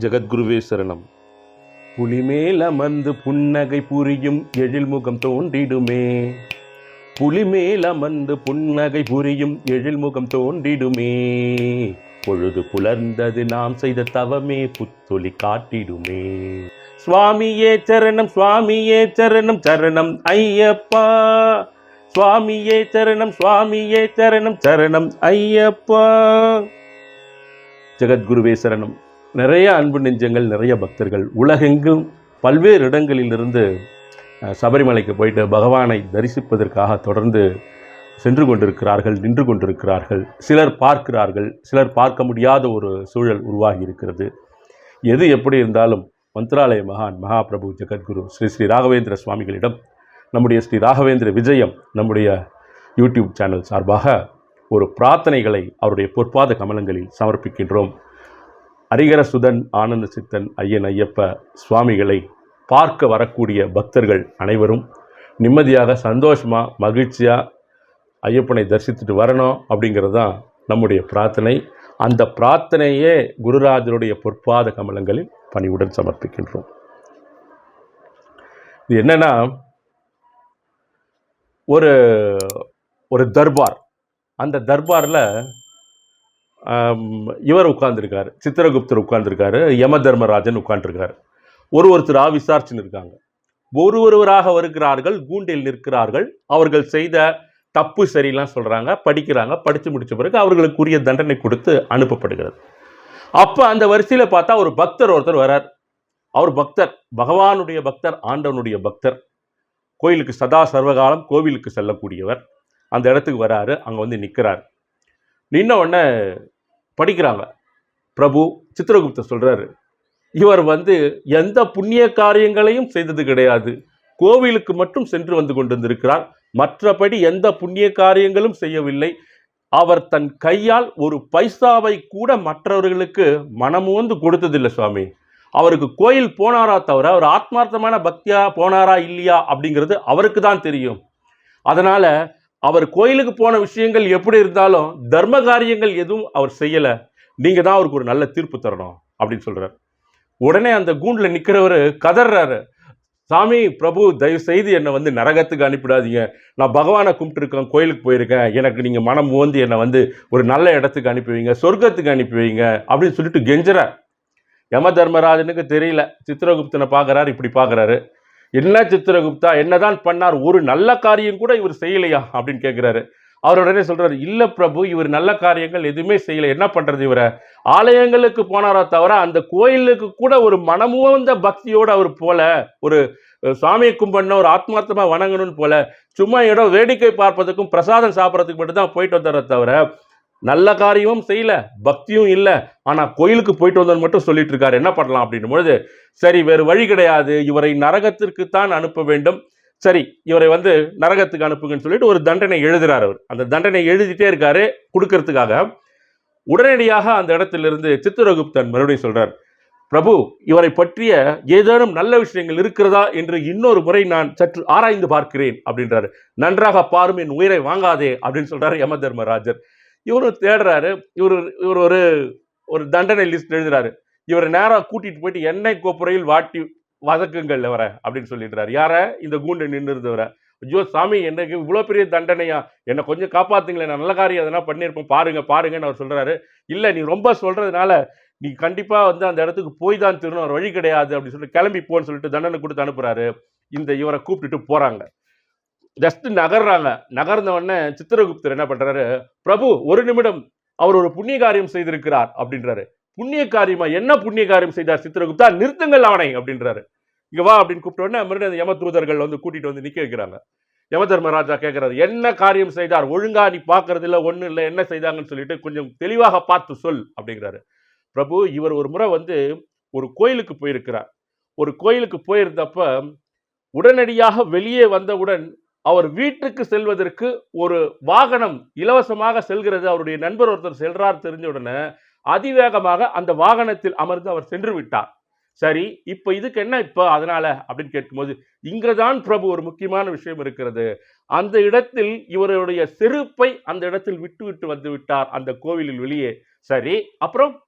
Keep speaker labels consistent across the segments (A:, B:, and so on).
A: ஜெகத்குருவே சரணம். புலிமேல் அமர்ந்து புன்னகை புரியும் எழில்முகம் தோன்றிடுமே. புலிமேல் அமர்ந்து புன்னகை புரியும் எழில்முகம் தோன்றிடுமே. பொழுது புலர்ந்தது நாம் செய்த தவமே புத்தொலி காட்டிடுமே. சுவாமியே சரணம் சுவாமியே சரணம் சரணம் ஐயப்பா. சுவாமியே சரணம் சுவாமியே சரணம் சரணம் ஐயப்பா. ஜெகத்குருவே சரணம். நிறைய அன்பு நெஞ்சங்கள் நிறைய பக்தர்கள் உலகெங்கும் பல்வேறு இடங்களிலிருந்து சபரிமலைக்கு போயிட்டு பகவானை தரிசிப்பதற்காக தொடர்ந்து சென்று கொண்டிருக்கிறார்கள் நின்று கொண்டிருக்கிறார்கள். சிலர் பார்க்கிறார்கள் சிலர் பார்க்க முடியாத ஒரு சூழல் உருவாகி இருக்கிறது. எது எப்படி இருந்தாலும் மந்த்ராலய மகான் மகாபிரபு ஜெகத்குரு ஸ்ரீ ஸ்ரீ ராகவேந்திர சுவாமிகளிடம் நம்முடைய ஸ்ரீ ராகவேந்திர விஜயம் நம்முடைய யூடியூப் சேனல் சார்பாக ஒரு பிரார்த்தனைகளை அவருடைய பொற்பாத கமலங்களில் சமர்ப்பிக்கின்றோம். ஹரிகர சுதன் ஆனந்த சித்தன் ஐயன் ஐயப்ப சுவாமிகளை பார்க்க வரக்கூடிய பக்தர்கள் அனைவரும் நிம்மதியாக சந்தோஷமாக மகிழ்ச்சியாக ஐயப்பனை தரிசித்துட்டு வரணும் அப்படிங்கிறது தான் நம்முடைய பிரார்த்தனை. அந்த பிரார்த்தனையே குருராஜருடைய பொற்பாத கமலங்களில் பணிவுடன் சமர்ப்பிக்கின்றோம். இது என்னென்னா ஒரு ஒரு தர்பார். அந்த தர்பாரில் இவர் உட்காந்துருக்காரு சித்திரகுப்தர் உட்காந்துருக்காரு யம தர்மராஜன் உட்கார்ந்திருக்காரு. ஒரு ஒருத்தராக விசாரிச்சுன்னு இருக்காங்க. ஒரு ஒருவராக வருகிறார்கள் கூண்டில் நிற்கிறார்கள். அவர்கள் செய்த தப்பு சரிலாம் சொல்கிறாங்க படிக்கிறாங்க. படித்து முடித்த பிறகு அவர்களுக்குரிய தண்டனை கொடுத்து அனுப்பப்படுகிறது. அப்போ அந்த வரிசையில் பார்த்தா ஒரு பக்தர் ஒருத்தர் வரார். அவர் பக்தர் பகவானுடைய பக்தர் ஆண்டவனுடைய பக்தர். கோயிலுக்கு சதா சர்வகாலம் கோவிலுக்கு செல்லக்கூடியவர். அந்த இடத்துக்கு வராரு அங்கே வந்து நிற்கிறார் நின்ன உடனே படிக்கிறாங்க. பிரபு சித்திரகுப்தர் சொல்கிறாரு இவர் வந்து எந்த புண்ணிய காரியங்களையும் செய்தது கிடையாது. கோவிலுக்கு மட்டும் சென்று வந்து கொண்டிருந்திருக்கிறார். மற்றபடி எந்த புண்ணிய காரியங்களும் செய்யவில்லை. அவர் தன் கையால் ஒரு பைசாவை கூட மற்றவர்களுக்கு மனமோந்து கொடுத்ததில்லை சுவாமி. அவருக்கு கோயில் போனாரா தவிர அவர் ஆத்மார்த்தமான பக்தியா போனாரா இல்லையா அப்படிங்கிறது அவருக்கு தான் தெரியும். அதனால் அவர் கோயிலுக்கு போன விஷயங்கள் எப்படி இருந்தாலும் தர்ம காரியங்கள் எதுவும் அவர் செய்யலை. நீங்கள் தான் அவருக்கு ஒரு நல்ல தீர்ப்பு தரணும் அப்படின்னு சொல்கிறார் உடனே அந்த கூண்டில் நிற்கிறவர் கதறாரு சாமி பிரபு தயவு செய்து என்னை வந்து நரகத்துக்கு அனுப்பிடாதீங்க. நான் பகவானை கும்பிட்டுருக்கேன் கோயிலுக்கு போயிருக்கேன். எனக்கு நீங்கள் மனம் ஓந்து என்னை வந்து ஒரு நல்ல இடத்துக்கு அனுப்பி வைங்க சொர்க்கத்துக்கு அனுப்பி வைங்க அப்படின்னு சொல்லிட்டு கெஞ்சுறார். யம தர்மராஜனுக்கு தெரியல. சித்திரகுப்தனை பார்க்கறாரு இப்படி பார்க்கறாரு. என்ன சித்திரகுப்தா என்னதான் பண்ணார் ஒரு நல்ல காரியம் கூட இவர் செய்யலையா? அப்படின்னு கேட்குறாரு அவர் உடனே சொல்றாரு இல்ல பிரபு இவர் நல்ல காரியங்கள் எதுவுமே செய்யல. என்ன பண்றது இவரை? ஆலயங்களுக்கு போனாரா தவிர அந்த கோயிலுக்கு கூட ஒரு மனமுவந்த பக்தியோடு அவர் போல ஒரு அஹ், சுவாமியை கும்பிடணும் ஒரு ஆத்மார்த்தமா வணங்கணும்னு போல சும்மா இடம் வேடிக்கை பார்ப்பதற்கும் பிரசாதம் சாப்பிட்றதுக்கு மட்டும் தான் போயிட்டு வந்தாரே தவிர நல்ல காரியமும் செய்யல பக்தியும் இல்லை. ஆனா கோயிலுக்கு போயிட்டு வந்தோன்னு மட்டும் சொல்லிட்டு இருக்காரு. என்ன பண்ணலாம் அப்படின்னும் பொழுது சரி வேறு வழி கிடையாது. இவரை நரகத்திற்கு தான் அனுப்ப வேண்டும். சரி இவரை வந்து நரகத்துக்கு அனுப்புங்கன்னு சொல்லிட்டு ஒரு தண்டனை எழுதுறார் அவர். அந்த தண்டனை எழுதிட்டே இருக்காரு கொடுக்கறதுக்காக. உடனடியாக அந்த இடத்திலிருந்து சித்திரகுப்தன் மறுபடியும் சொல்றார் பிரபு இவரை பற்றிய ஏதேனும் நல்ல விஷயங்கள் இருக்கிறதா என்று இன்னொரு முறை நான் சற்று ஆராய்ந்து பார்க்கிறேன் அப்படின்றாரு. நன்றாக பாரும் என் உயிரை வாங்காதே அப்படின்னு சொல்றாரு யம தர்மராஜர். இவரும் தேடுறாரு. இவர் இவர் ஒரு ஒரு தண்டனை லிஸ்ட் எழுதுறாரு. இவரை நேராக கூட்டிட்டு போயிட்டு எண்ணெய் கோப்புறையில் வாட்டி வதக்குங்கள் வர அப்படின்னு சொல்லிடுறாரு. யார? இந்த கூண்டு நின்று இருந்தவரை ஐயோ சாமி எனக்கு இவ்வளோ பெரிய தண்டனையா? என்னை கொஞ்சம் காப்பாத்துங்களேன். நான் நல்ல காரியம் எதனா பண்ணியிருப்போம். பாருங்க பாருங்கன்னு அவர் சொல்றாரு. இல்லை நீ ரொம்ப சொல்றதுனால நீ கண்டிப்பாக வந்து அந்த இடத்துக்கு போய் தான் திருணும். ஒரு வழி கிடையாது அப்படின்னு சொல்லிட்டு கிளம்பி போன்னு சொல்லிட்டு தண்டனை கொடுத்து அனுப்புறாரு. இந்த இவரை கூப்பிட்டுட்டு போறாங்க. ஜஸ்ட் நகர்றாங்க. நகர்ந்த உடனே சித்திரகுப்தர் என்ன பண்றாரு? பிரபு ஒரு நிமிடம். அவர் ஒரு புண்ணிய காரியம் செய்திருக்கிறார் அப்படின்றாரு. புண்ணிய காரியமா என்ன புண்ணிய காரியம் செய்தார் சித்திரகுப்தா? நிறுத்துங்கள் அவனை அப்படின்றாரு. இங்க வா அப்படின்னு கூப்பிட்ட உடனே மறுபடியும் அந்த யம தூதர்கள் வந்து கூட்டிட்டு வந்து நிக்க வைக்கிறாங்க. யம தர்மராஜா கேட்கிறாரு என்ன காரியம் செய்தார்? ஒழுங்கா நீ பாக்குறது இல்ல ஒன்றும் இல்லை என்ன செய்தாங்கன்னு சொல்லிட்டு கொஞ்சம் தெளிவாக பார்த்து சொல் அப்படிங்கிறாரு. பிரபு இவர் ஒரு முறை வந்து ஒரு கோயிலுக்கு போயிருக்கிறார். ஒரு கோயிலுக்கு போயிருந்தப்ப உடனடியாக வெளியே வந்தவுடன் அவர் வீட்டுக்கு செல்வதற்கு ஒரு வாகனம் இலவசமாக செல்கிறது. அவருடைய நண்பர் ஒருத்தர் செல்றார் தெரிஞ்ச உடனே அதிவேகமாக அந்த வாகனத்தில் அமர்ந்து அவர் சென்று விட்டார். சரி இப்போ இதுக்கு என்ன இப்போ அதனால அப்படின்னு கேட்கும்போது இங்கதான் பிரபு ஒரு முக்கியமான விஷயம் இருக்கிறது. அந்த இடத்தில் இவருடைய செருப்பை அந்த இடத்தில் விட்டு விட்டு வந்து விட்டார் அந்த கோவிலில் வெளியே. சரி அப்புறம்?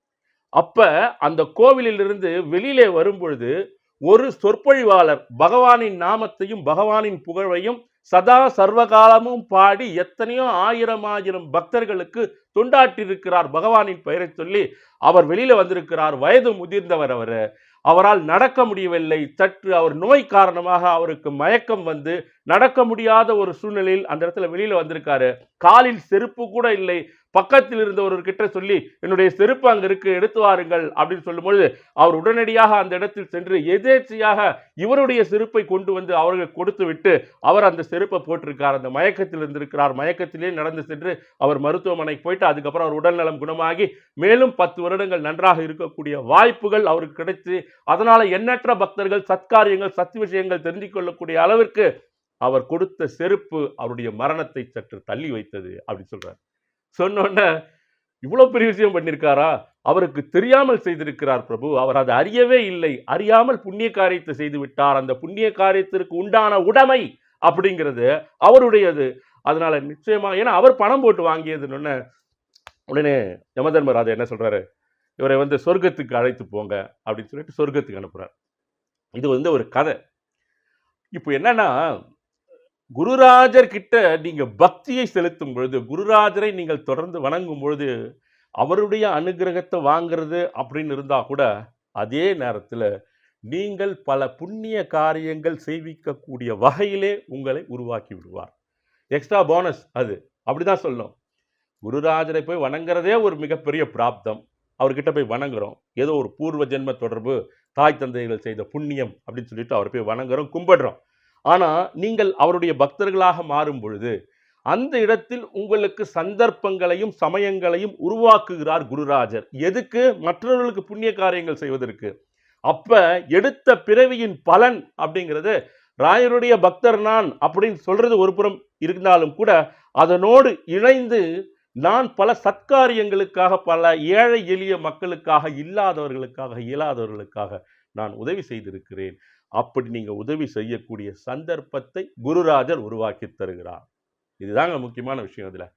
A: அப்ப அந்த கோவிலிலிருந்து வெளியிலே வரும்பொழுது ஒரு சொற்பொழிவாளர் பகவானின் நாமத்தையும் பகவானின் புகழையும் சதா சர்வகாலமும் பாடி எத்தனையோ ஆயிரம் ஆயிரம் பக்தர்களுக்கு தொண்டாட்டியிருக்கிறார் பகவானின் பெயரை சொல்லி அவர் வெளியில வந்திருக்கிறார். வயது முதிர்ந்தவர் அவர். அவரால் நடக்க முடியவில்லை. சற்று அவர் நோய் காரணமாக அவருக்கு மயக்கம் வந்து நடக்க முடியாத ஒரு சூழ்நிலையில் அந்த இடத்துல வெளியில வந்திருக்காரு. காலில் செருப்பு கூட இல்லை. பக்கத்தில் இருந்தவர்கிட்ட சொல்லி என்னுடைய செருப்பு அங்கே இருக்கு எடுத்து வாருங்கள் அப்படின்னு சொல்லும்பொழுது அவர் உடனடியாக அந்த இடத்தில் சென்று எதேச்சையாக இவருடைய செருப்பை கொண்டு வந்து அவர்கள் கொடுத்து விட்டு அவர் அந்த செருப்பை போட்டிருக்கார். அந்த மயக்கத்தில் இருந்திருக்கிறார். மயக்கத்திலே நடந்து சென்று அவர் மருத்துவமனைக்கு போயிட்டு அதுக்கப்புறம் அவர் உடல்நலம் குணமாகி மேலும் பத்து வருடங்கள் நன்றாக இருக்கக்கூடிய வாய்ப்புகள் அவருக்கு கிடைத்து அதனால எண்ணற்ற பக்தர்கள் சத்காரியங்கள் சத் விஷயங்கள் தெரிந்து கொள்ளக்கூடிய அளவிற்கு அவர் கொடுத்த செருப்பு அவருடைய மரணத்தை சற்று தள்ளி வைத்தது அப்படின்னு சொல்றார். சொன்னோன்ன இவ்வளோ பெரிய விஷயம் பண்ணியிருக்காரா அவருக்கு தெரியாமல் செய்திருக்கிறார் பிரபு. அவர் அதை அறியவே இல்லை. அறியாமல் புண்ணிய காரியத்தை செய்து விட்டார். அந்த புண்ணிய காரியத்திற்கு உண்டான உடைமை அப்படிங்கிறது அவருடையது. அதனால நிச்சயமா ஏன்னா அவர் பணம் போட்டு வாங்கியதுன்னு உடனே யமதர்மராஜா என்ன சொல்றாரு? இவரை வந்து சொர்க்கத்துக்கு அழைத்து போங்க அப்படின்னு சொல்லிட்டு சொர்க்கத்துக்கு அனுப்புறார். இது வந்து ஒரு கதை. இப்போ என்னன்னா குருராஜர் கிட்ட நீங்கள் பக்தியை செலுத்தும் பொழுது குருராஜரை நீங்கள் தொடர்ந்து வணங்கும் பொழுது அவருடைய அனுகிரகத்தை வாங்குறது அப்படின்னு இருந்தால் கூட அதே நேரத்தில் நீங்கள் பல புண்ணிய காரியங்கள் செய்விக்கக்கூடிய வகையிலே உங்களை உருவாக்கி விடுவார். எக்ஸ்ட்ரா போனஸ் அது. அப்படிதான் சொல்லணும். குருராஜரை போய் வணங்குறதே ஒரு மிகப்பெரிய பிராப்தம். அவர்கிட்ட போய் வணங்குறோம். ஏதோ ஒரு பூர்வ ஜென்ம தொடர்பு தாய் தந்தைகள் செய்த புண்ணியம் அப்படின்னு சொல்லிட்டு அவர் போய் வணங்குறோம் கும்பிடுறோம். ஆனால் நீங்கள் அவருடைய பக்தர்களாக மாறும் பொழுது அந்த இடத்தில் உங்களுக்கு சந்தர்ப்பங்களையும் சமயங்களையும் உருவாக்குகிறார் குருராஜர். எதுக்கு? மற்றவர்களுக்கு புண்ணிய காரியங்கள் செய்வதற்கு. அப்ப எடுத்த பிறவியின் பலன் அப்படிங்கிறது ராயருடைய பக்தர் நான் அப்படின்னு சொல்றது ஒரு புறம் இருந்தாலும் கூட அதனோடு இணைந்து நான் பல சத்காரியங்களுக்காக பல ஏழை எளிய மக்களுக்காக இல்லாதவர்களுக்காக இயலாதவர்களுக்காக நான் உதவி செய்திருக்கிறேன். அப்படி நீங்கள் உதவி செய்யக்கூடிய சந்தர்ப்பத்தை குருராஜர் உருவாக்கி தருகிறார். இதுதாங்க முக்கியமான விஷயம் இதில்.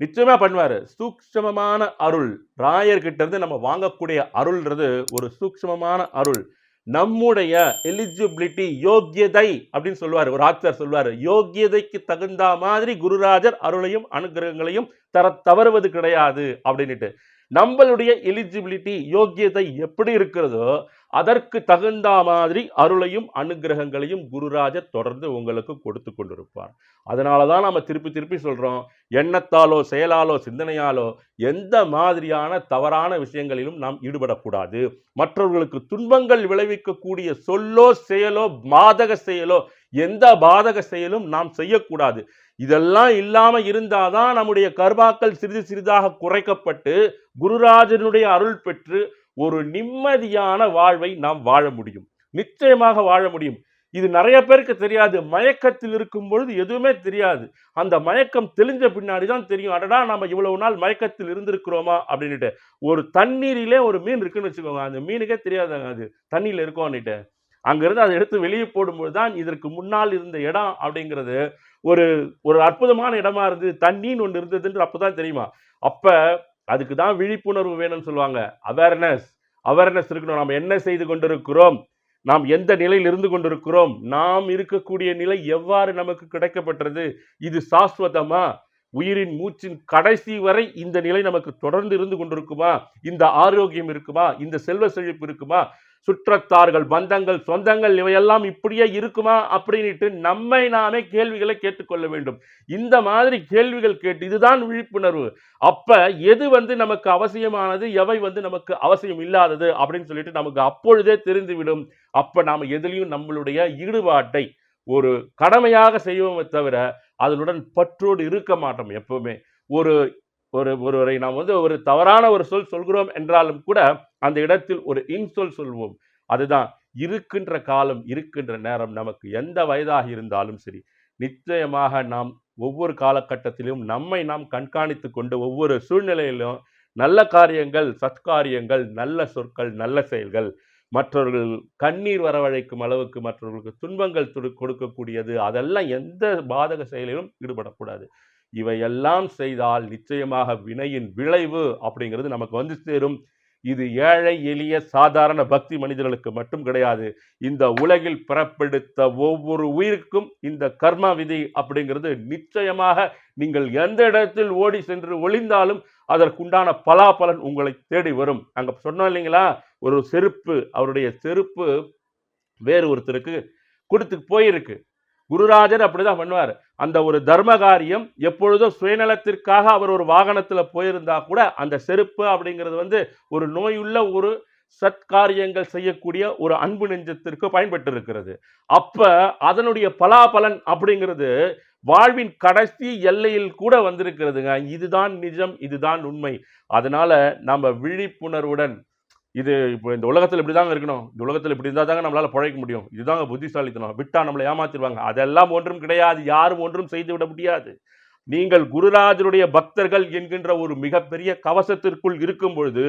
A: நிச்சயமாக பண்ணுவார். சூக்ஷ்மமான அருள். ராயர்கிட்ட இருந்து நம்ம வாங்கக்கூடிய அருள்ன்றது ஒரு சூக்ஷ்மமான அருள். நம்முடைய எலிஜிபிலிட்டி யோக்கியதை அப்படின்னு சொல்லுவார். ஒரு ஆச்சார் சொல்லுவார். யோக்கியதைக்கு தகுந்த மாதிரி குருராஜர் அருளையும் அனுகிரகங்களையும் தர தவறுவது கிடையாது அப்படின்னுட்டு. நம்மளுடைய எலிஜிபிலிட்டி யோக்கியதை எப்படி இருக்கிறதோ அதற்கு தகுந்த மாதிரி அருளையும் அனுகிரகங்களையும் குருராஜர் தொடர்ந்து உங்களுக்கு கொடுத்து கொண்டிருப்பார். அதனால தான் நம்ம திருப்பி திருப்பி சொல்கிறோம் எண்ணத்தாலோ செயலாலோ சிந்தனையாலோ எந்த மாதிரியான தவறான விஷயங்களிலும் நாம் ஈடுபடக்கூடாது. மற்றவர்களுக்கு துன்பங்கள் விளைவிக்கக்கூடிய சொல்லோ செயலோ பாதக செயலோ எந்த பாதக செயலும் நாம் செய்யக்கூடாது. இதெல்லாம் இல்லாமல் இருந்தாதான் நம்முடைய கர்மாக்கள் சிறிது சிறிதாக குறைக்கப்பட்டு குருராஜனுடைய அருள் பெற்று ஒரு நிம்மதியான வாழ்வை நாம் வாழ முடியும். நிச்சயமாக வாழ முடியும். இது நிறைய பேருக்கு தெரியாது. மயக்கத்தில் இருக்கும் பொழுது எதுவுமே தெரியாது. அந்த மயக்கம் தெளிஞ்ச பின்னாடி தான் தெரியும். அடடா நம்ம இவ்வளவு நாள் மயக்கத்தில் இருந்திருக்கிறோமா? அப்படின்னுட்டு. ஒரு தண்ணீரிலே ஒரு மீன் இருக்குன்னு வச்சுக்கோங்க. அந்த மீனுக்கே தெரியாதுங்க அது. தண்ணியில் இருக்கோன்னுட்டு அங்கிருந்து அதை எடுத்து வெளியே போடும்போது தான் இதற்கு முன்னால் இருந்த இடம் அப்படிங்கிறது ஒரு ஒரு அற்புதமான இடமா இருந்தது. தண்ணின்னு ஒன்று இருந்ததுன்ற அப்பதான் தெரியுமா? அப்போ அதுக்கு தான் விழிப்புணர்வு வேணும்னு சொல்லுவாங்க. அவேர்னஸ் அவேர்னஸ் இருக்கணும். நாம் என்ன செய்து கொண்டிருக்கிறோம்? நாம் எந்த நிலையில் இருந்து கொண்டிருக்கிறோம்? நாம் இருக்கக்கூடிய நிலை எவ்வாறு நமக்கு கிடைக்கப்பட்டது? இது சாஸ்வதமா? உயிரின் மூச்சின் கடைசி வரை இந்த நிலை நமக்கு தொடர்ந்து இருந்து கொண்டிருக்குமா? இந்த ஆரோக்கியம் இருக்குமா? இந்த செல்வ செழிப்பு இருக்குமா? சுற்றத்தார்கள் பந்தங்கள் சொந்தங்கள் இவையெல்லாம் இப்படியே இருக்குமா அப்படின்ட்டு நம்மை நாமே கேள்விகளை கேட்டுக்கொள்ள வேண்டும். இந்த மாதிரி கேள்விகள் கேட்டு இதுதான் விழிப்புணர்வு. அப்ப எது வந்து நமக்கு அவசியமானது எவை வந்து நமக்கு அவசியம் இல்லாதது அப்படின்னு சொல்லிட்டு நமக்கு அப்பொழுதே தெரிந்துவிடும். அப்ப நாம் எதுலையும் நம்மளுடைய ஈடுபாட்டை ஒரு கடமையாக செய்வோமே தவிர அதனுடன் பற்றோடு இருக்க மாட்டோம் எப்பவுமே. ஒரு ஒரு ஒருவரை நாம் வந்து ஒரு தவறான ஒரு சொல் சொல்கிறோம் என்றாலும் கூட அந்த இடத்தில் ஒரு இன்சொல் சொல்வோம். அதுதான் இருக்கின்ற காலம் இருக்கின்ற நேரம் நமக்கு எந்த வயதாக இருந்தாலும் சரி. நிச்சயமாக நாம் ஒவ்வொரு காலகட்டத்திலும் நம்மை நாம் கண்காணித்து கொண்டு ஒவ்வொரு சூழ்நிலையிலும் நல்ல காரியங்கள் சத்காரியங்கள் நல்ல சொற்கள் நல்ல செயல்கள். மற்றவர்கள் கண்ணீர் வரவழைக்கும் அளவுக்கு மற்றவர்களுக்கு துன்பங்கள் கொடுக்கக்கூடியது அதெல்லாம் எந்த பாதக செயலிலும் ஈடுபடக்கூடாது. இவையெல்லாம் செய்தால் நிச்சயமாக வினையின் விளைவு அப்படிங்கிறது நமக்கு வந்து சேரும். இது ஏழை எளிய சாதாரண பக்தி மனிதர்களுக்கு மட்டும் கிடையாது. இந்த உலகில் பிறப்பெடுத்த ஒவ்வொரு உயிருக்கும் இந்த கர்ம விதி அப்படிங்கிறது நிச்சயமாக நீங்கள் எந்த இடத்தில் ஓடி சென்று ஒளிந்தாலும் அதற்குண்டான பலாபலன் உங்களை தேடி வரும். அங்கே சொன்னோம் இல்லைங்களா? ஒரு செருப்பு அவருடைய செருப்பு வேறு ஒருத்தருக்கு கொடுத்து போயிருக்கு. குருராஜர் அப்படிதான் பண்ணுவார். அந்த ஒரு தர்ம காரியம் எப்பொழுதும் சுயநலத்திற்காக அவர் ஒரு வாகனத்தில் போயிருந்தா கூட அந்த செருப்பு அப்படிங்கிறது வந்து ஒரு நோயுள்ள ஒரு சத்காரியங்கள் செய்யக்கூடிய ஒரு அன்பு நெஞ்சத்திற்கு பயன்பட்டு இருக்கிறது அப்ப அதனுடைய பலாபலன் அப்படிங்கிறது வாழ்வின் கடைசி எல்லையில் கூட வந்திருக்கிறதுங்க. இதுதான் நிஜம் இதுதான் உண்மை. அதனால நம்ம விழிப்புணர்வுடன் இது இப்போ இந்த உலகத்தில் இப்படி தாங்க இருக்கணும். இந்த உலகத்தில் இப்படி இருந்தால் தாங்க நம்மளால் பிழைக்க முடியும். இதுதாங்க புத்திசாலித்தனம். விட்டா நம்மளை ஏமாத்திடுவாங்க அதெல்லாம் ஒன்றும் கிடையாது. யாரும் ஒன்றும் செய்து விட முடியாது. நீங்கள் குருராஜருடைய பக்தர்கள் என்கின்ற ஒரு மிகப்பெரிய கவசத்திற்குள் இருக்கும் பொழுது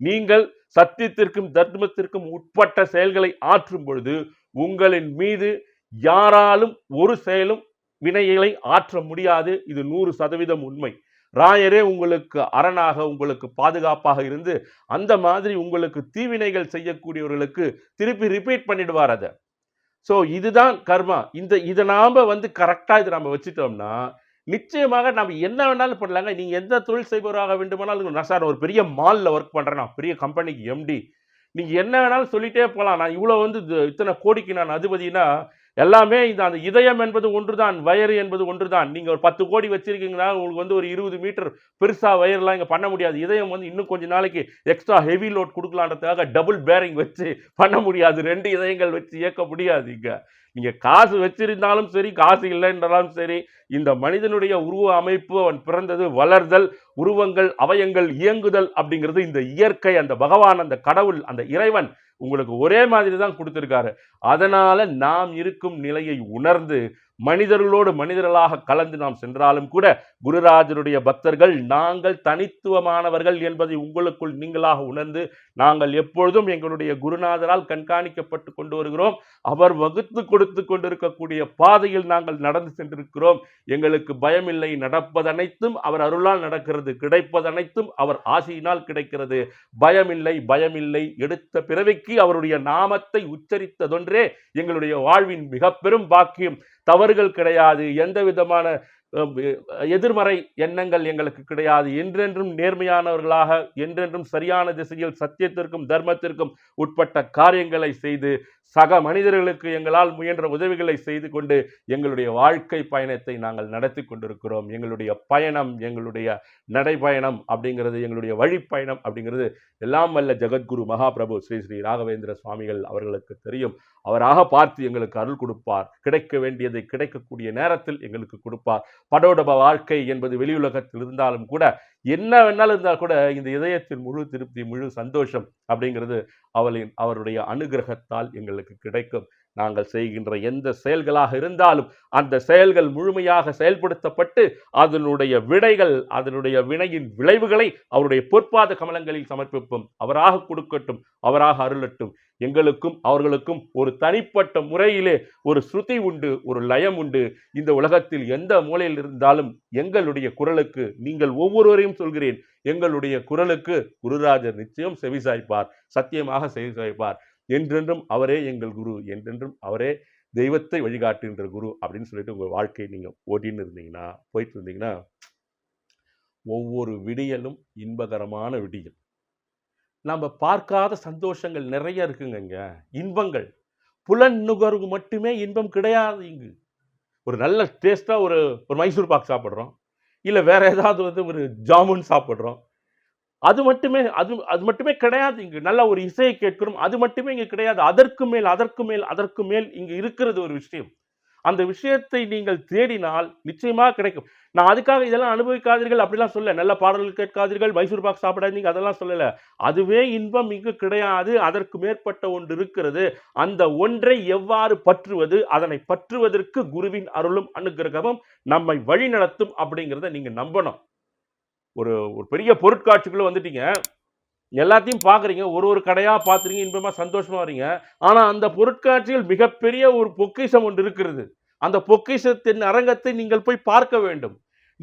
A: நீங்கள் சத்தியத்திற்கும் தர்மத்திற்கும் உட்பட்ட செயல்களை ஆற்றும் பொழுது உங்களின் மீது யாராலும் ஒரு செயலும் வினைகளை ஆற்ற முடியாது. இது நூறு சதவீதம் உண்மை. ராயரே உங்களுக்கு அரணாக உங்களுக்கு பாதுகாப்பாக இருந்து அந்த மாதிரி உங்களுக்கு தீவினைகள் செய்யக்கூடியவர்களுக்கு திருப்பி ரிப்பீட் பண்ணிடுவார் அதை. ஸோ இதுதான் கர்மா. இந்த இதை நாம் வந்து கரெக்டாக இதை நம்ம வச்சுட்டோம்னா நிச்சயமாக நம்ம என்ன வேணாலும் பண்ணலாங்க. நீங்கள் எந்த தொழில் செய்பவராக வேண்டுமானாலும் நான் சார் ஒரு பெரிய மாலில் ஒர்க் பண்ணுறேன் நான் பெரிய கம்பெனிக்கு எம்டி நீங்கள் என்ன வேணாலும் சொல்லிட்டே போகலாம். நான் இவ்வளோ வந்து இத்தனை கோடிக்கு நான் அதிபதினா எல்லாமே இந்த அந்த இதயம் என்பது ஒன்றுதான் வயறு என்பது ஒன்றுதான். நீங்கள் ஒரு பத்து கோடி வச்சிருக்கீங்கன்னா உங்களுக்கு வந்து ஒரு இருபது மீட்டர் பெருசாக வயர்லாம் இங்கே பண்ண முடியாது. இதயம் வந்து இன்னும் கொஞ்ச நாளைக்கு எக்ஸ்ட்ரா ஹெவி லோட் கொடுக்கலான்றதுக்காக டபுள் பேரிங் வச்சு பண்ண முடியாது. ரெண்டு இதயங்கள் வச்சு இயக்க முடியாது இங்கே. நீங்கள் காசு வச்சிருந்தாலும் சரி காசு இல்லைன்றாலும் சரி இந்த மனிதனுடைய உருவ அமைப்பு அவன் பிறந்தது வளர்தல் உருவங்கள் அவயங்கள் இயங்குதல் அப்படிங்கிறது இந்த இயற்கை அந்த பகவான் அந்த கடவுள் அந்த இறைவன் உங்களுக்கு ஒரே மாதிரி தான் கொடுத்துருக்காரு. அதனால நாம் இருக்கும் நிலையை உணர்ந்து மனிதர்களோடு மனிதர்களாக கலந்து நாம் சென்றாலும் கூட குருராஜருடைய பக்தர்கள் நாங்கள் தனித்துவமானவர்கள் என்பதை உங்களுக்குள் நீங்களாக உணர்ந்து நாங்கள் எப்பொழுதும் எங்களுடைய குருநாதரால் கண்காணிக்கப்பட்டு கொண்டு வருகிறோம். அவர் வகுத்து கொடுத்து கொண்டிருக்கக்கூடிய பாதையில் நாங்கள் நடந்து சென்றிருக்கிறோம். எங்களுக்கு பயமில்லை. நடப்பதனைத்தும் அவர் அருளால் நடக்கிறது. கிடைப்பதனைத்தும் அவர் ஆசையினால் கிடைக்கிறது. பயமில்லை பயமில்லை எடுத்த பிறவிக்கு அவருடைய நாமத்தை உச்சரித்ததொன்றே எங்களுடைய வாழ்வின் மிக பெரும் பாக்கியம். தவறுகள் கிடையாது. எந்த விதமான எதிர்மறை எண்ணங்கள் எங்களுக்கு கிடையாது. என்றென்றும் நேர்மையானவர்களாக என்றென்றும் சரியான திசையில் சத்தியத்திற்கும் தர்மத்திற்கும் உட்பட்ட காரியங்களை செய்து சக மனிதர்களுக்கு எங்களால் முயன்ற உதவிகளை செய்து கொண்டு எங்களுடைய வாழ்க்கை பயணத்தை நாங்கள் நடத்தி கொண்டிருக்கிறோம். எங்களுடைய பயணம் எங்களுடைய நடைபயணம் அப்படிங்கிறது எங்களுடைய வழிப்பயணம் அப்படிங்கிறது எல்லாம் வல்ல ஜெகத்குரு மகாபிரபு ஸ்ரீ ஸ்ரீ ராகவேந்திர சுவாமிகள் அவர்களுக்கு தெரியும். அவராக பார்த்து எங்களுக்கு அருள் கொடுப்பார். கிடைக்க வேண்டியதை கிடைக்கக்கூடிய நேரத்தில் எங்களுக்கு கொடுப்பார். படோடப வாழ்க்கை என்பது வெளியுலகத்தில் இருந்தாலும் கூட என்ன வேணாலும் இருந்தால் கூட இந்த இதயத்தின் முழு திருப்தி முழு சந்தோஷம் அப்படிங்கிறது அவளின் அவருடைய அனுகிரகத்தால் எங்களுக்கு கிடைக்கும். நாங்கள் செய்கின்ற எந்த செயல்களாக இருந்தாலும் அந்த செயல்கள் முழுமையாக செயல்படுத்தப்பட்டு அதனுடைய விடைகள் அதனுடைய வினையின் விளைவுகளை அவருடைய பொற்பாத கமலங்களில் சமர்ப்பிப்போம். அவராக கொடுக்கட்டும் அவராக அருளட்டும். எங்களுக்கும் அவர்களுக்கும் ஒரு தனிப்பட்ட முறையிலே ஒரு ஸ்ருதி உண்டு ஒரு லயம் உண்டு. இந்த உலகத்தில் எந்த மூலையில் இருந்தாலும் எங்களுடைய குரலுக்கு நீங்கள் ஒவ்வொருவரையும் சொல்கிறேன் எங்களுடைய குரலுக்கு குருராஜர் நிச்சயம் செவிசாய்ப்பார் சத்தியமாக செவிசாய்ப்பார். என்றென்றும் அவரே எங்கள் குரு என்றென்றும் அவரே தெய்வத்தை வழிகாட்டுகின்ற குரு அப்படின்னு சொல்லிட்டு உங்கள் வாழ்க்கையை நீங்கள் ஓட்டின்னு இருந்தீங்கன்னா போயிட்டு இருந்தீங்கன்னா ஒவ்வொரு விடியலும் இன்பகரமான விடியல். நம்ம பார்க்காத சந்தோஷங்கள் நிறைய இருக்குங்க இங்கே இன்பங்கள். புலன் நுகர்வு மட்டுமே இன்பம் கிடையாது இங்கு. ஒரு நல்ல டேஸ்ட்டாக ஒரு ஒரு மைசூர் பாக் சாப்பிட்றோம். இல்லை வேற ஏதாவது வந்து ஒரு ஜாமுன் சாப்பிட்றோம். அது மட்டுமே அது அது மட்டுமே கிடையாது இங்கு. நல்ல ஒரு இசையை கேட்கிறோம். அது மட்டுமே இங்கே கிடையாது. அதற்கு மேல் அதற்கு மேல் அதற்கு மேல் இங்கே இருக்கிறது ஒரு விஷயம். அந்த விஷயத்தை நீங்கள் தேடினால் நிச்சயமாக கிடைக்கும். நான் அதுக்காக இதெல்லாம் அனுபவிக்காதீர்கள் அப்படிலாம் சொல்ல நல்ல பாடல்கள் கேட்காதீர்கள். மைசூர் பாக் சாப்பிடாதீங்க. அதெல்லாம் சொல்லல. அதுவே இன்பம் இங்கு கிடையாது. அதற்கு மேற்பட்ட ஒன்று இருக்கிறது. அந்த ஒன்றை எவ்வாறு பற்றுவது? அதனை பற்றுவதற்கு குருவின் அருளும் அனுகிரகமும் நம்மை வழிநடத்தும் அப்படிங்கிறத நீங்க நம்பணும். ஒரு ஒரு பெரிய பொருட்காட்சிக்குள்ள வந்துட்டீங்க. எல்லாத்தையும் பார்க்குறீங்க. ஒரு ஒரு கடையாக பார்த்துறீங்க இன்பமாக சந்தோஷமாக வரீங்க ஆனால் அந்த பொருட்காட்சியில் மிகப்பெரிய ஒரு பொக்கிஷம் ஒன்று இருக்கிறது. அந்த பொக்கிஷத்தின் அரங்கத்தை நீங்கள் போய் பார்க்க வேண்டும்.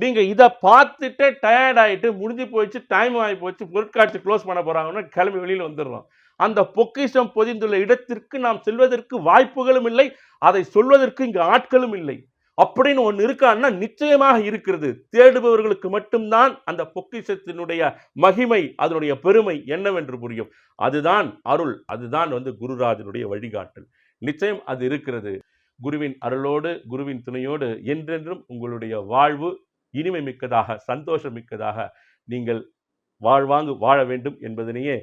A: நீங்கள் இதை பார்த்துட்டே டயர்ட் முடிஞ்சு போயிடுச்சு டைம் ஆகி போச்சு பொருட்காட்சி க்ளோஸ் பண்ண போகிறாங்கன்னா கிளம்பி வெளியில் வந்துடுறோம். அந்த பொக்கிஷம் பொதிந்துள்ள இடத்திற்கு நாம் செல்வதற்கு வாய்ப்புகளும் இல்லை. அதை சொல்வதற்கு இங்கே ஆட்களும் இல்லை. அப்படின்னு ஒன்று இருக்கான்னா நிச்சயமாக இருக்கிறது. தேடுபவர்களுக்கு மட்டும்தான் அந்த பொக்கிஷத்தினுடைய மகிமை அதனுடைய பெருமை என்னவென்று புரியும். அதுதான் அருள் அதுதான் வந்து குருராஜனுடைய வழிகாட்டல். நிச்சயம் அது இருக்கிறது. குருவின் அருளோடு குருவின் துணையோடு என்றென்றும் உங்களுடைய வாழ்வு இனிமை மிக்கதாக சந்தோஷம் மிக்கதாக நீங்கள் வாழ்வாங்கு வாழ வேண்டும் என்பதனையே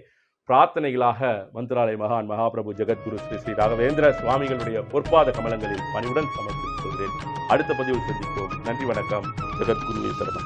A: பிரார்த்தனைகளாக மந்திராலய மகான் மகாபிரபு ஜெகத்குரு ஸ்ரீ ஸ்ரீ ராகவேந்திர சுவாமிகளுடைய பொற்பாத கமலங்களில் பணிவுடன் சமர்ப்பித்துக் கொள்கிறேன். அடுத்த பதிவு சந்திப்போம். நன்றி வணக்கம். ஜெகத்குரு சரணம்.